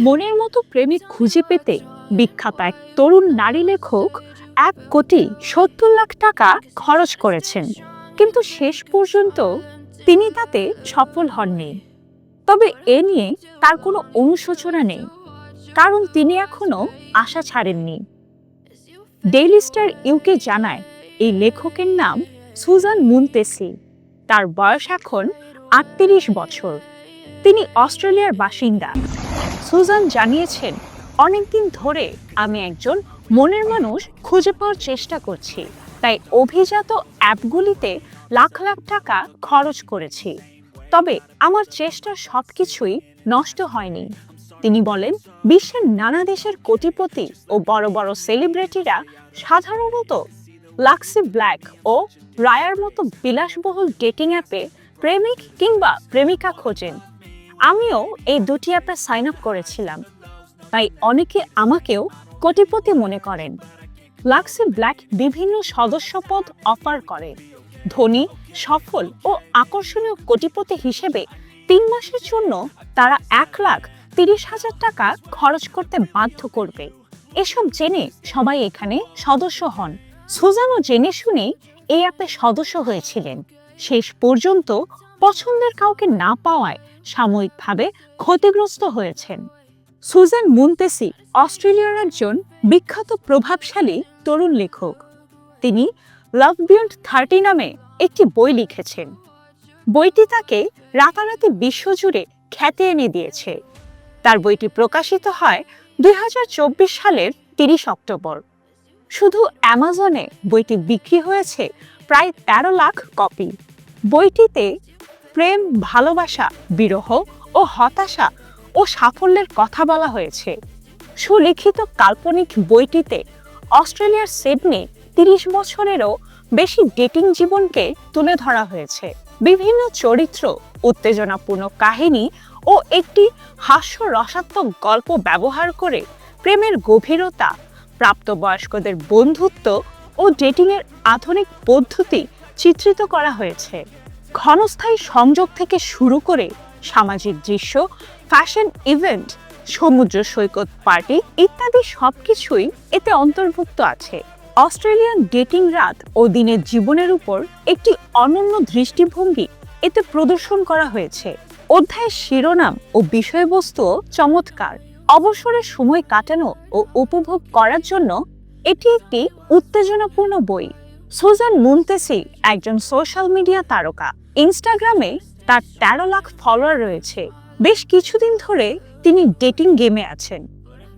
মনের মতো প্রেমিক খুঁজে পেতে বিখ্যাত এক তরুণ নারী লেখক এক কোটি সত্তর লাখ টাকা খরচ করেছেন। কিন্তু শেষ পর্যন্ত তিনি তাতে সফল হননি। তবে এ নিয়ে তার কোনো অনুশোচনা নেই। কারণ তিনি এখনও আশা ছাড়েননি। ডেইলি স্টার ইউকে জানায়, এই লেখকের নাম সুজান মুনতেসি। তার বয়স এখন আটত্রিশ বছর। তিনি অস্ট্রেলিয়ার বাসিন্দা। সুজান জানিয়েছেন, অনেকদিন ধরে আমি একজন মনের মানুষ খুঁজে পাওয়ার চেষ্টা করছি। তাই অভিজাত অ্যাপগুলিতে লাখ লাখ টাকা খরচ করেছি। তবে আমার চেষ্টা সব কিছুই নষ্ট হয়নি। তিনি বলেন, বিশ্বের নানা দেশের কোটিপতি ও বড় বড় সেলিব্রিটিরা সাধারণত লাক্সি ব্ল্যাক ও রায়ার মতো বিলাসবহুল ডেটিং অ্যাপে প্রেমিক কিংবা প্রেমিকা খোঁজেন। আমিও এই দুটি অ্যাপে সাইন আপ করেছিলাম। তাই অনেকে আমাকেও কোটিপতি মনে করেন। লাক্সে ব্ল্যাক বিভিন্ন সদস্যপদ অফার করে। ধনী, সফল ও আকর্ষণীয় কোটিপতি হিসেবে তিন মাসের জন্য তারা এক লাখ তিরিশ হাজার টাকা খরচ করতে বাধ্য করবে। এসব জেনে সবাই এখানে সদস্য হন। সুজানও জেনে শুনেই এই অ্যাপে সদস্য হয়েছিলেন। শেষ পর্যন্ত পছন্দের কাউকে না পাওয়ায় সাময়িকভাবে ক্ষতিগ্রস্ত হয়েছেন। সুজান মুনতেসি, অস্ট্রেলিয়ার একজন বিখ্যাত প্রভাবশালী তরুণ লেখক। তিনি লাভ বিয়ন্ড থার্টি নামে একটি বই লিখেছেন। বইটি তাকে রাতারাতি বিশ্বজুড়ে খ্যাতি এনে দিয়েছে। তার বইটি প্রকাশিত হয় দুই হাজার চব্বিশ সালের তিরিশ অক্টোবর। শুধু অ্যামাজনে বইটি বিক্রি হয়েছে প্রায় তেরো লাখ কপি। বইটিতে প্রেম, ভালোবাসা, বিরহ ও হতাশা ও সাফল্যের কথা বলা হয়েছে। সুলিখিত কাল্পনিক বইটিতে অস্ট্রেলিয়ার সিডনি তিরিশ বছরেরও বেশি ডেটিং জীবনকে তুলে ধরা হয়েছে। বিভিন্ন চরিত্র, উত্তেজনাপূর্ণ কাহিনী ও একটি হাস্যরসাত্মক গল্প ব্যবহার করে প্রেমের গভীরতা, প্রাপ্তবয়স্কদের বন্ধুত্ব ও ডেটিংয়ের আধুনিক পদ্ধতি চিত্রিত করা হয়েছে। ক্ষণস্থায়ী সংযোগ থেকে শুরু করে সামাজিক দৃশ্য ফ্যাশন ইভেন্ট সমুদ্র সৈকত পার্টি ইত্যাদি সবকিছুই এতে অন্তর্ভুক্ত আছে। অস্ট্রেলিয়ান ডেটিং রাত ও দিনের জীবনের উপর একটি অনন্য দৃষ্টিভঙ্গি এতে প্রদর্শন করা হয়েছে। অধ্যায়ের শিরোনাম ও বিষয়বস্তুও চমৎকার। অবসরের সময় কাটানো ও উপভোগ করার জন্য এটি একটি উত্তেজনাপূর্ণ বই। সুজান মুনতেসি একজন সোশ্যাল মিডিয়া তারকা। ইনস্টাগ্রামে তার তেরো লাখ ফলোয়ার রয়েছে। বেশ কিছুদিন ধরে তিনি ডেটিং গেমে আছেন।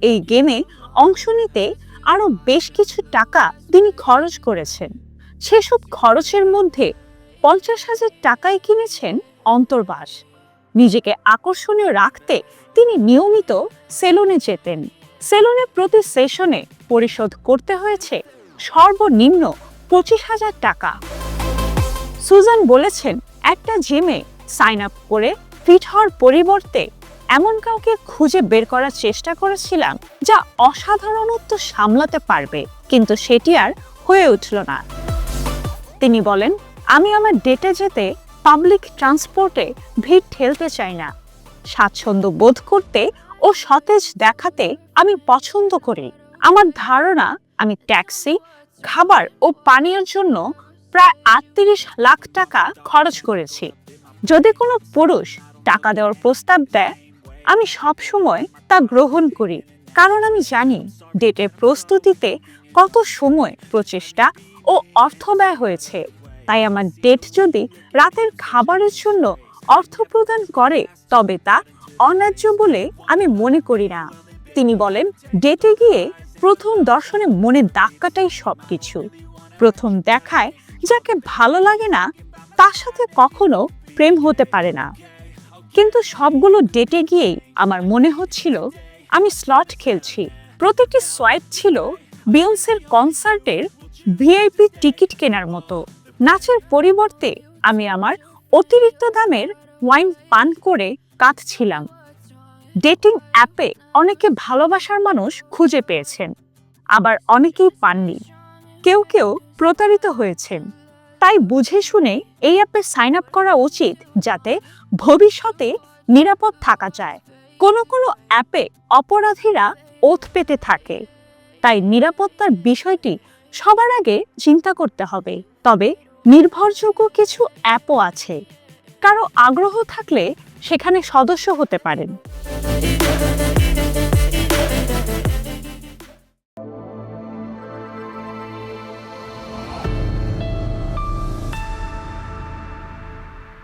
এই গেমে অংশ নিতে আরও বেশ কিছু টাকা তিনি খরচ করেছেন। সেসব খরচের মধ্যে পঞ্চাশ হাজার টাকায় কিনেছেন অন্তর্বাস। নিজেকে আকর্ষণীয় রাখতে তিনি নিয়মিত সেলুনে যেতেন। সেলুনে প্রতি সেশনে পরিশোধ করতে হয়েছে সর্বনিম্ন পঁচিশ হাজার টাকা। সুজান বলেছেন, একটা জিমে সাইন আপ করে ফিট হওয়ার পরিবর্তে এমন কাউকে খুঁজে বের করার চেষ্টা করেছিলাম যা অসাধারণত্ব সামলাতে পারবে, কিন্তু সেটি আর হয়ে উঠল না। তিনি বলেন, আমি আমার ডেটে যেতে পাবলিক ট্রান্সপোর্টে ভিড় ঠেলতে চাই না। স্বাচ্ছন্দ্য বোধ করতে ও সতেজ দেখাতে আমি পছন্দ করি। আমার ধারণা, আমি ট্যাক্সি খাবার ও পানীয়ের জন্য প্রায় আটত্রিশ লাখ টাকা খরচ করেছি। যদি কোনো পুরুষ টাকা দেওয়ার প্রস্তাব দেয়, আমি সব সময় তা গ্রহণ করি। কারণ আমি জানি, ডেটের প্রস্তুতিতে কত সময়, প্রচেষ্টা ও অর্থ ব্যয় হয়েছে। তাই আমার ডেট যদি রাতের খাবারের জন্য অর্থ প্রদান করে, তবে তা অন্যায্য বলে আমি মনে করি না। তিনি বলেন, ডেটে গিয়ে প্রথম দর্শনে মনে দাগ কাটাই সব কিছু প্রথম দেখায় যাকে ভালো লাগে না, তার সাথে কখনো প্রেম হতে পারে না। কিন্তু সবগুলো ডেটে গিয়েই আমার মনে হচ্ছিল, আমি স্লট খেলছি। প্রতিটি সোয়াইপ ছিল বিয়ন্সের কনসার্টের ভিআইপি টিকিট কেনার মতো। নাচের পরিবর্তে আমি আমার অতিরিক্ত দামের ওয়াইন পান করে কাঁদছিলাম। ডেটিং অ্যাপে অনেকে ভালোবাসার মানুষ খুঁজে পেয়েছেন, আবার অনেকেই পাননি। কেউ কেউ প্রতারিত হয়েছেন। তাই বুঝে শুনে এই অ্যাপে সাইন আপ করা উচিত যাতে ভবিষ্যতে নিরাপদ থাকা যায়। কোনো কোনো অ্যাপে অপরাধীরা ওথ পেতে থাকে। তাই নিরাপত্তার বিষয়টি সবার আগে চিন্তা করতে হবে। তবে নির্ভরযোগ্য কিছু অ্যাপও আছে। কারও আগ্রহ থাকলে সেখানে সদস্য হতে পারেন।